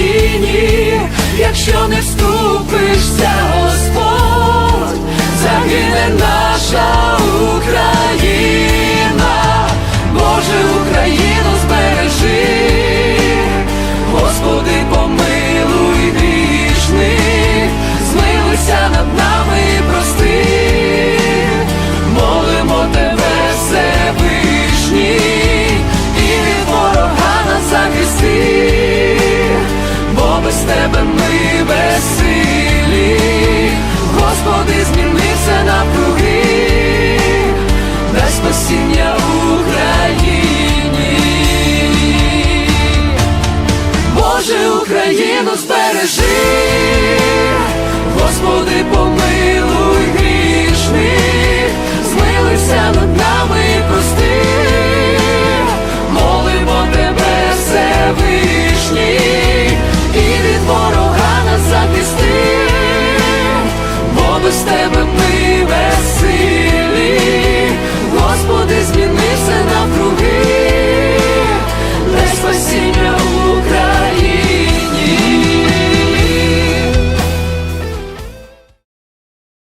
країні, якщо не вступишся, тебе ми безсилі, Господи, зміни все навкруги, дай спасіння Україні. Боже, Україну збережи, understand